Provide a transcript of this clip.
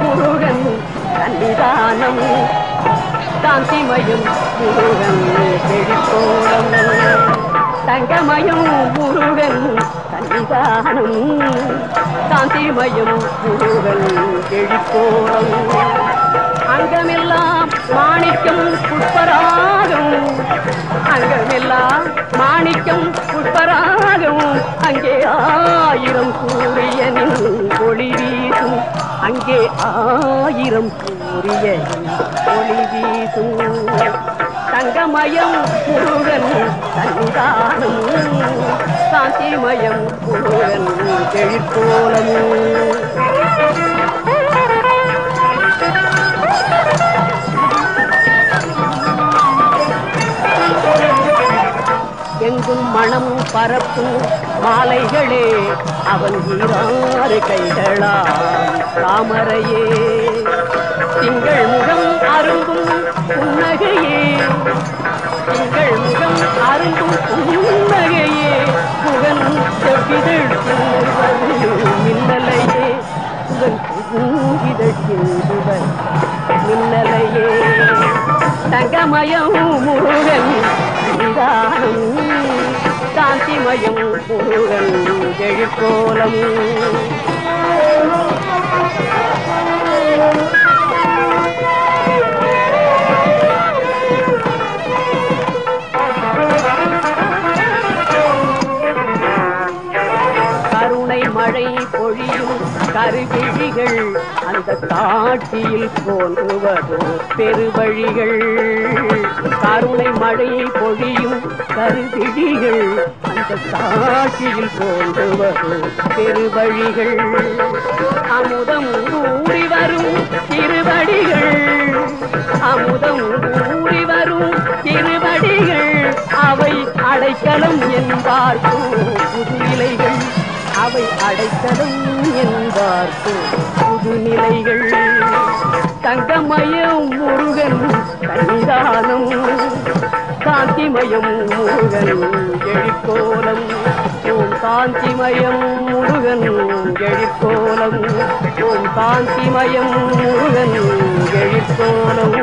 முருகன் சன்னிதானம் காந்திமயம் முருகன் செழிப்போடம் தங்கமயம் முருகன் சன்னிதானம் காந்திமயம் முருகன் செழிப்போடம் அங்கமெல்லாம் மாணிக்கம் புஷ்பராகம் அங்கமெல்லாம் மாணிக்கம் புஷ்பராகம் அங்கே ஆயிரம் சூரியனின் ஒளிவீ அங்கே ஆயிரம் கூறிய ஒளி வீசும். தங்கமயம் முருகன் சன்னிதானம் சாந்திமயம் முருகன் எழுக்கோலம் மனம் பரப்பும் மாலைகளே அவன் ஈராறு கைகளா தாமரையே. திங்கள் முகம் அருங்கும் புன்னகையே திங்கள் முகம் அருங்கும் புன்னகையே புகன் செவ்விதழ் மின்னலையே புகன் பூங்கிதழ் மின்னலையே. தங்கமயம் முருகன் சமயம் முருகன் எழுக்கோலம். கருணை மழை பொழியும் கருவிழிகள் அந்த காட்சியில் போன்றுவதோ பெருவழிகள். கருணை மழை பொழியும் கருவிழிகள் அந்த போன்று வரும் பெருவழிகள் அமுதம் ஊறி வரும் திருவடிகள். அமுதம் ஊறி வரும் திருவடிகள். அவை அடைக்கலம் என்பார்க்கும் புதுநிலைகள். அவை அடைக்கலம் என்பார்க்கும் புதுநிலைகள். தங்கமயம் முருகன் சன்னிதானம் காஞ்சிமயம் முருகன் எழிற்கோலம். ஓம் காஞ்சிமயம் முருகன் எழிற்கோலம். ஓம் காஞ்சிமயம் முருகன் எழிற்கோலம்.